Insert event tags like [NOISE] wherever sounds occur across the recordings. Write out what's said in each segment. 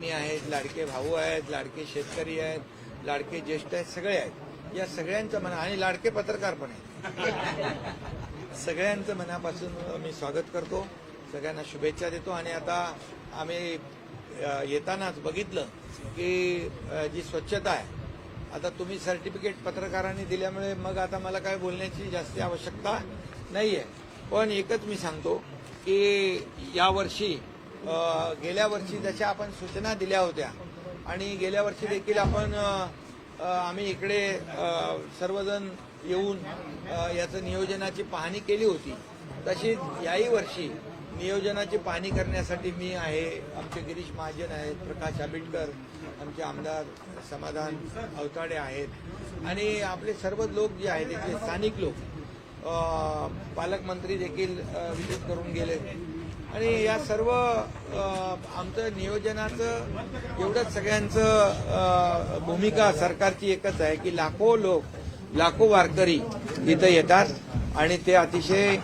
आहेत लाडके भाऊ आहेत लाडके शेतकरी आहेत लाडके ज्येष्ठ आहेत सगळे आहेत. या सगळ्यांचं मना आणि लाडके पत्रकार पण आहेत. [LAUGHS] सगळ्यांचं मनापासून मी स्वागत करतो. सगळ्यांना शुभेच्छा देतो. आणि आता आम्ही येतानाच बघितलं की जी स्वच्छता आहे आता तुम्ही सर्टिफिकेट पत्रकारांनी दिल्यामुळे मग आता मला काय बोलण्याची जास्ती आवश्यकता नाही आहे पण एकच मी सांगतो की यावर्षी गेल्या वर्षी जशा आपण सूचना दिल्या होत्या आणि गेल्या वर्षी देखील आपण आम्ही इकडे सर्वजण येऊन याचं नियोजनाची पाहणी केली होती. तशीच याही वर्षी नियोजनाची पाहणी करण्यासाठी मी आहे आमचे गिरीश महाजन आहेत प्रकाश आंबेडकर आमचे आमदार समाधान अवताडे आहेत. आणि आपले सर्व लोक जे आहेत इथले स्थानिक लोक पालकमंत्री देखील अ, विजिट करून गेले. आणि या सर्व आमचं नियोजनाचं एवढंच सगळ्यांचं भूमिका सरकारची एकच आहे की लाखो लोक लाखो वारकरी इथं येतात आणि ते अतिशय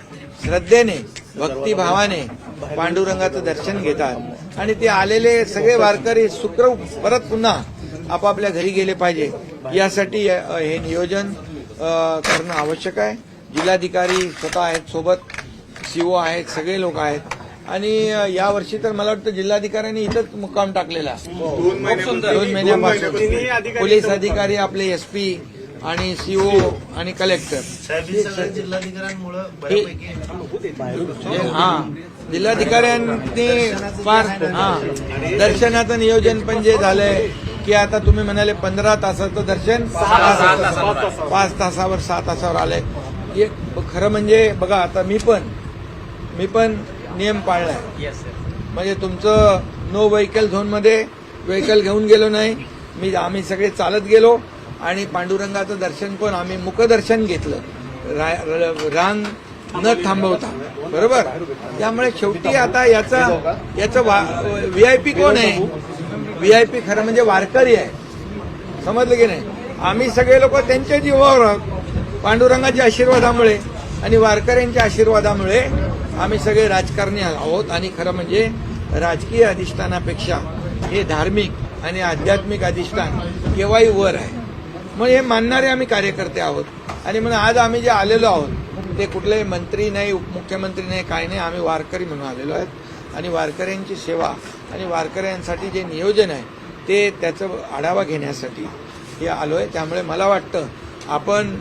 श्रद्धेने भक्तिभावाने पांडुरंगाचं दर्शन घेतात. आणि ते आलेले सगळे वारकरी शुक्र परत पुन्हा आपापल्या घरी गेले पाहिजे. यासाठी हे नियोजन करणं आवश्यक आहे. जिल्हाधिकारी स्वतः आहेत सोबत सीओ आहेत सगळे लोक आहेत. आणि अ, यावर्षी तर मला वाटतं जिल्हाधिकाऱ्यांनी इथंच मुक्काम टाकलेला. दोन महिन्यापासून. दोन महिन्यापासून. पोलीस अधिकारी आपले एसपी आणि सीओ आणि कलेक्टर. जिल्हाधिकाऱ्यांमुळे हा जिल्हाधिकाऱ्यांनी फार हा. दर्शनाचं नियोजन पण जे झालंय की आता तुम्ही म्हणाले पंधरा तासाचं दर्शन. पाच तासावर सहा तासावर आलंय. हे खरं म्हणजे बघा आता मी पण मी पण नियम पाळलाय. म्हणजे तुमचं नो व्हेकल झोनमध्ये व्हेकल घेऊन गेलो नाही. मी आम्ही सगळे चालत गेलो आणि पांडुरंगाचं दर्शन पण आम्ही मुखदर्शन घेतलं. रा- र- रांग न थांबवता. बरोबर? त्यामुळे शेवटी आता याचा याचं व्ही आय पी कोण आहे? व्ही आय पी खरं म्हणजे वारकरी आहे. समजलं की नाही? आम्ही सगळे लोक त्यांच्या जीवावर आहोत. पांडुरंगाच्या आशीर्वादामुळे आणि वारकऱ्यांच्या आशीर्वादामुळे आम्ही सगळे राजकारणी आहोत आणि खरं म्हणजे राजकीय अधिष्ठानापेक्षा हे धार्मिक आणि आध्यात्मिक अधिष्ठान केव्हाही वर आहे. मग हे मानणारे आम्ही कार्यकर्ते आहोत. आणि म्हणून आज आम्ही जे आलेलो आहोत ते कुठलेही मंत्री नाही उपमुख्यमंत्री नाही काय नाही. आम्ही वारकरी म्हणून आलेलो आहेत. आणि वारकऱ्यांची सेवा आणि वारकऱ्यांसाठी जे नियोजन आहे ते त्याचं आढावा घेण्यासाठी हे आलो आहे त्यामुळे मला वाटतं आपण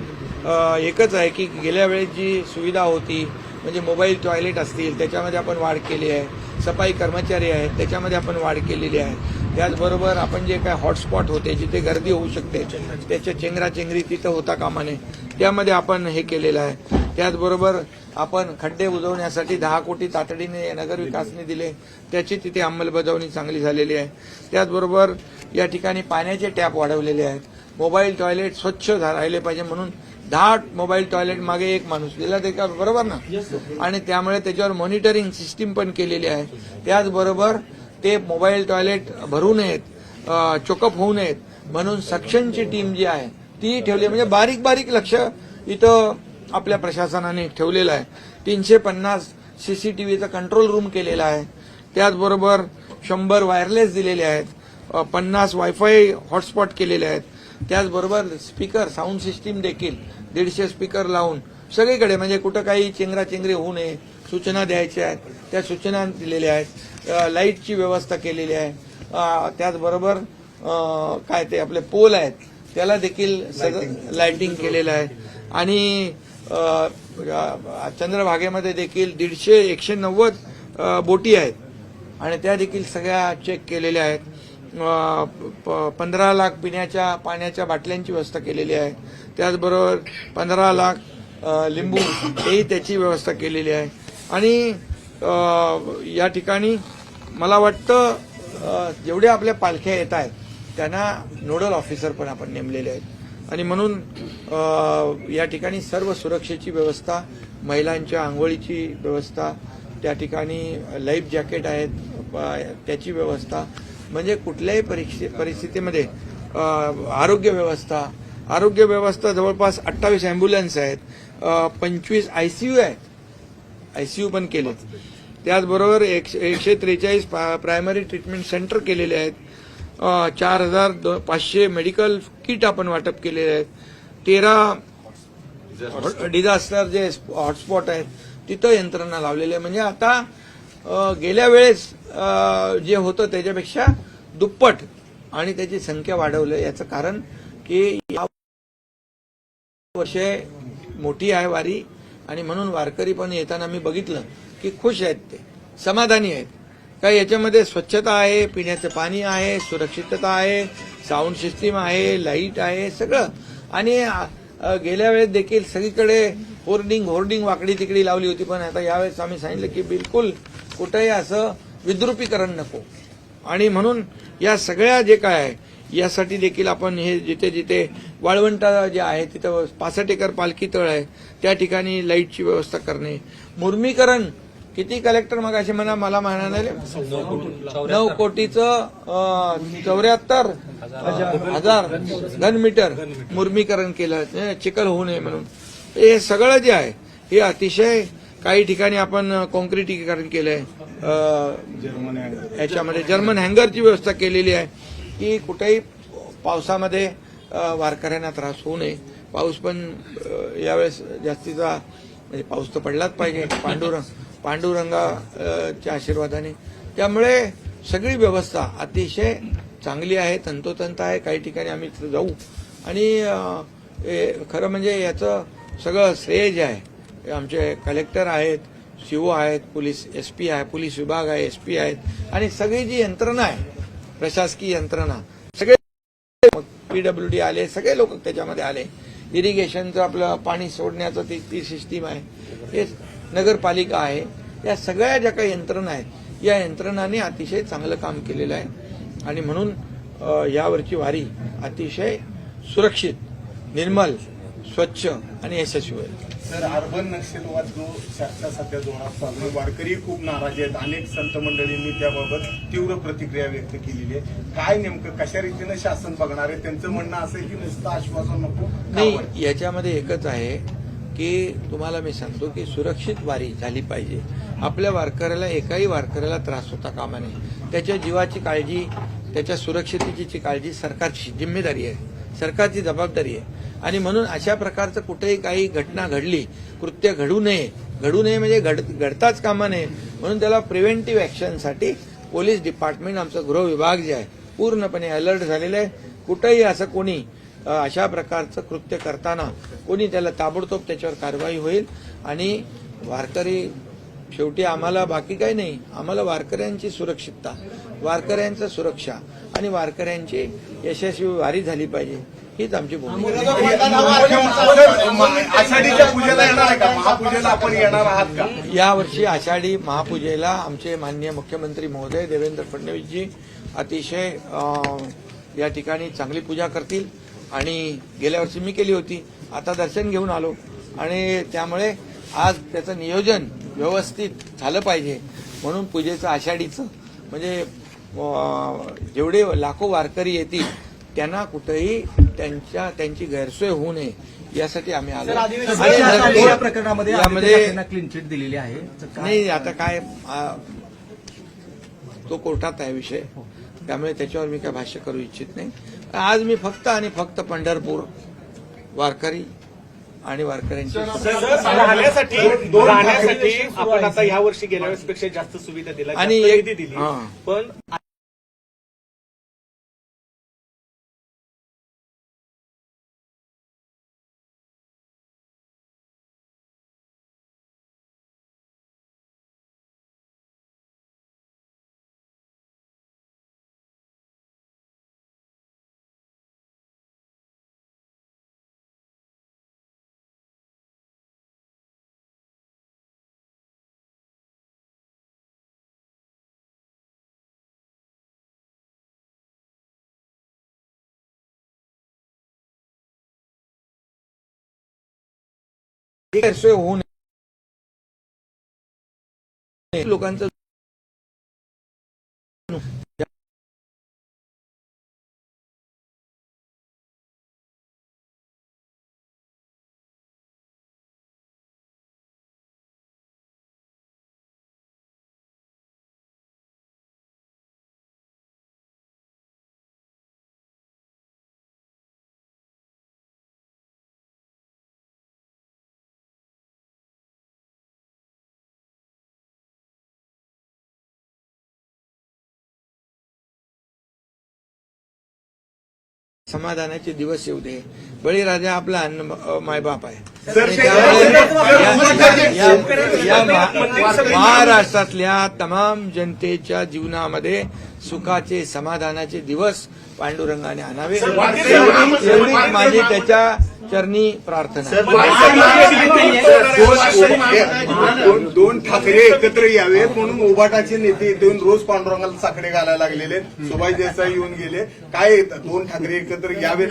एकच आहे की गेल्या वेळेस जी सुविधा होती म्हणजे मोबाईल टॉयलेट असतील त्याच्यामध्ये आपण वाढ केली आहे. सफाई कर्मचारी आहेत त्याच्यामध्ये आपण वाढ केलेली आहे. त्याचबरोबर आपण जे काय हॉटस्पॉट होते जिथे गर्दी होऊ शकते त्याच्या चेंगराचेंगरी तिथं होता कामा नये त्यामध्ये आपण हे केलेलं आहे. त्याचबरोबर आपण खड्डे बुजवण्यासाठी दहा कोटी तातडीने नगरविकासने दिले. त्याची तिथे अंमलबजावणी चांगली झालेली आहे. त्याचबरोबर या ठिकाणी पाण्याचे टॅप वाढवलेले आहेत. मोबाईल टॉयलेट स्वच्छ झा- राहिले पाहिजे म्हणून दहा मोबाईल टॉयलेट मागे एक माणूस दिला ते का बरोबर ना? आणि त्यामुळे त्याच्यावर मॉनिटरिंग सिस्टीम पण केलेली आहे. त्याचबरोबर ते मोबाईल टॉयलेट भरू नयेत चोकअप होऊ नयेत म्हणून सक्शनची टीम जी आहे ती ठेवली म्हणजे बारीक बारीक लक्ष इथं आपल्या प्रशासनाने ठेवलेलं आहे. तीनशे पन्नास सीसीटीव्हीचं कंट्रोल रूम केलेला आहे. त्याचबरोबर शंभर वायरलेस दिलेले आहेत. पन्नास वायफाय हॉटस्पॉट केलेले आहेत. त्याचबरोबर स्पीकर साऊंड सिस्टीम देखील दीडशे स्पीकर लावून सगळीकडे म्हणजे कुठं काही चेंगराचेंगरी होऊ नये सूचना द्यायच्या आहेत त्या सूचना दिलेल्या आहेत लाईटची व्यवस्था केलेली आहे. त्याचबरोबर काय ते आपले पोल आहेत त्याला देखील सगळं लाइटिंग केलेलं आहे. आणि चंद्रभागेमध्ये देखील दीडशे एकशे नव्वद बोटी आहेत. आणि त्या देखील सगळ्या चेक केलेल्या आहेत. पंधरा लाख पिण्याच्या पाण्याच्या बाटल्यांची व्यवस्था केलेली आहे. त्याचबरोबर पंधरा लाख लिंबू हेही त्याची व्यवस्था केलेली आहे. आणि या ठिकाणी मला वाटतं जेवढ्या आपल्या पालख्या येत आहेत त्यांना नोडल ऑफिसर पण आपण नेमलेले आहेत. आणि म्हणून या ठिकाणी सर्व सुरक्षेची व्यवस्था महिलांच्या आंघोळीची व्यवस्था त्या ठिकाणी लाईफ जॅकेट आहेत त्याची व्यवस्था म्हणजे कुठल्याही परिस्थिती परिस्थितीमध्ये आरोग्य व्यवस्था आरोग्य व्यवस्था जवळपास अठ्ठावीस अँब्युलन्स आहेत. पंचवीस आय सी यू आहेत. यू पण केलेत. त्याचबरोबर एकशे एकशे त्रेचाळीस प्रायमरी ट्रीटमेंट सेंटर केलेले आहेत. चार हजार दो- पाचशे मेडिकल किट आपण वाटप केलेले आहेत. तेरा डिझास्टर जे हॉटस्पॉट आहेत तिथं यंत्रणा लावलेली आहे. म्हणजे आता गेल्या वेळेस जे होतं त्याच्यापेक्षा दुप्पट आणि त्याची संख्या वाढवलं. याचं कारण की या वर्षे मोठी आहे वारी आणि म्हणून वारकरी पण येताना मी बघितलं की खुश आहेत ते समाधानी आहेत. का याच्यामध्ये स्वच्छता आहे पिण्याचं पाणी आहे सुरक्षितता आहे साऊंड सिस्टीम आहे लाइट आहे सगळं. आणि गेल्या वेळेस देखील सगळीकडे होर्डिंग होर्डिंग वाकडी तिकडी लावली होती पण आता यावेळेस आम्ही सांगितलं की बिलकुल कुठेही असं विद्रुपीकरण नको. आणि म्हणून या सगळ्या जे काय आहे यासाठी देखील आपण हे जिथे जिथे वाळवंटा जे आहे तिथं पासष्ट एकर पालखी तळ आहे त्या ठिकाणी लाईटची व्यवस्था करणे. मुर्मीकरण किती कलेक्टर मग असे म्हणा मला म्हणाले नऊ कोटीचं चौऱ्याहत्तर हजार घनमीटर मुर्मीकरण केलं चिखल होऊ नये म्हणून. हे सगळं जे आहे हे अतिशय काही ठिकाणी आपण कॉन्क्रिटीकरण केलं आहे याच्यामध्ये जर्मन हँगरची व्यवस्था केलेली आहे. की कुठेही पावसामध्ये वारकऱ्यांना त्रास होऊ नये. पाऊस पण यावेळेस जास्तीचा म्हणजे पाऊस तर पडलाच पाहिजे. पांडुरंग पांडुरंगाच्या आशीर्वादाने. त्यामुळे सगळी व्यवस्था अतिशय चांगली आहे तंतोतंत आहे. काही ठिकाणी आम्ही तिथं जाऊ. आणि खरं म्हणजे याचं सगळं श्रेय जे आहे आमचे कलेक्टर आहेत सीओ आहेत पोलीस एस पी आहे पोलीस विभाग आहे एस पी आहेत. आणि सगळी जी यंत्रणा आहे प्रशासकीय यंत्रणा सगळे पीडब्ल्यू डी आले सगळे लोक त्याच्यामध्ये आले. इरिगेशनचं आपलं पाणी सोडण्याचं ती ती सिस्टीम आहे. हे नगरपालिका आहे. या सगळ्या ज्या काही यंत्रणा आहेत या यंत्रणांनी अतिशय चांगलं काम केलेलं आहे. आणि म्हणून यावरची वारी अतिशय सुरक्षित निर्मल स्वच्छ आणि यशस्वी होईल. सर अर्बन नक्षलवाद जो चर्चा सध्या जोरात चालू वारकरी खूप नाराज आहेत. अनेक संत मंडळींनी त्याबाबत तीव्र प्रतिक्रिया व्यक्त केलेली आहे. काय नेमकं कशा रीतीनं शासन बघणार आहे? त्यांचं म्हणणं असं आहे की नुसतं आश्वासन नको. नाही याच्यामध्ये एकच आहे की तुम्हाला मी सांगतो की सुरक्षित वारी झाली पाहिजे. आपल्या वारकऱ्याला एकाही वारकऱ्याला त्रास होता कामा नये. त्याच्या जीवाची काळजी त्याच्या सुरक्षितेची काळजी सरकारची जिम्मेदारी आहे. सरकारची जबाबदारी आहे. आणि म्हणून अशा प्रकारचं कुठेही काही घटना घडली कृत्य घडू नये. घडू नये म्हणजे घड घडताच कामा नये. म्हणून त्याला प्रिव्हेंटिव्ह ॲक्शनसाठी पोलीस डिपार्टमेंट आमचं गृह विभाग जे आहे पूर्णपणे अलर्ट झालेलं आहे. कुठेही असं कोणी अशा प्रकारचं कृत्य करताना कोणी त्याला ताबडतोब त्याच्यावर कारवाई होईल. आणि वारकरी शेवटी आम्हाला बाकी काही नाही. आम्हाला वारकऱ्यांची सुरक्षितता वारकऱ्यांचं सुरक्षा आणि वारकऱ्यांची यशस्वी वारी झाली पाहिजे. हीच आमची भूमिका. आहे. सर, म- आषाढीच्या पूजेला येणार आहे का? महापूजेला आपण येणार आहात का? यावर्षी आषाढी महापूजेला आमचे माननीय मुख्यमंत्री महोदय देवेंद्र फडणवीसजी अतिशय या ठिकाणी चांगली पूजा करतील. आणि गेल्या वर्षी मी केली होती. आता दर्शन घेऊन आलो. आणि त्यामुळे आज त्याचं नियोजन व्यवस्थित झालं पाहिजे. म्हणून पूजेचं आषाढीचं म्हणजे जेवढे लाखो वारकरी येतील त्यांना कुठेही त्यांच्या त्यांची गैरसोय होऊ नये यासाठी आम्ही आलो. आणि या प्रकरणामध्ये यामध्ये क्लीन चिट दिलेली आहे. नाही आता काय तो कोर्टात आहे विषय. त्यामुळे त्याच्यावर मी काय भाष्य करू इच्छित नाही. आज मी फक्त आणि फक्त पंढरपूर वारकरी आणि वारकऱ्यांची राहण्यासाठी राहण्यासाठी आपण आता ह्या वर्षी गेल्या वेळेस पेक्षा जास्त सुविधा दिल्या आणि एक- दिली. हां. पण गैरसोय होऊ नये लोकांचं समाधानाचे दिवस येऊ दे. बळीराजा आपला अन्न मायबाप आहे. महाराष्ट्रातल्या तमाम जनतेच्या जीवनामध्ये सुखाचे समाधानाचे दिवस पांडुरंगाने आणावे. एवढी माझी त्याच्या चरणी प्रार्थना. दोन- दोन ठाकरे एकत्र यावेत म्हणून उबाटाचे नेते येऊन रोज पांडुरंगाला साकडे घालायला लागलेले सुभाष देसाई येऊन गेले. काय दोन ठाकरे एकत्र यावेत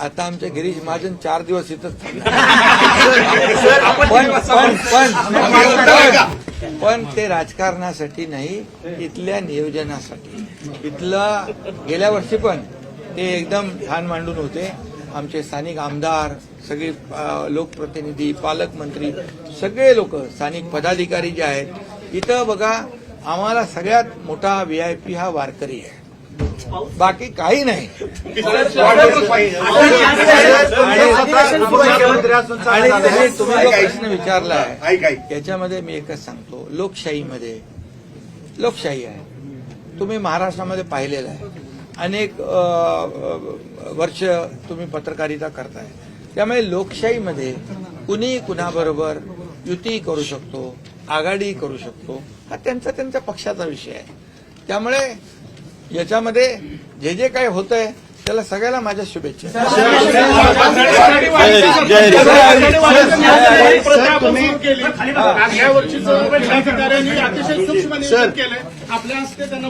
आता आमच्या गिरीश महाजन चार दिवस इथंच. [LAUGHS] पण पण ते राजकारणासाठी नाही इथल्या नियोजनासाठी. इथलं गेल्या वर्षी पण ते एकदम छान मांडून होते. आमचे स्थानिक आमदार सगळे लोकप्रतिनिधी पालकमंत्री सगळे लोक स्थानिक पदाधिकारी जे आहेत इथं बघा आम्हाला सगळ्यात मोठा व्हीआयपी हा वारकरी आहे. बाकी काही नाही. आणि तुम्ही ऐक. याच्यामध्ये मी एकच सांगतो. लोकशाहीमध्ये लोकशाही आहे. तुम्ही महाराष्ट्रामध्ये पाहिलेलं आहे. अनेक वर्ष तुम्ही पत्रकारिता करताय. त्यामुळे लोकशाहीमध्ये कुणी कुणाबरोबर युती करू शकतो आघाडी करू शकतो हा त्यांचा त्यांच्या पक्षाचा विषय आहे. त्यामुळे याच्यामध्ये जे जे काही होतंय त्याला सगळ्याला माझ्या शुभेच्छा आपल्या हस्ते त्यांना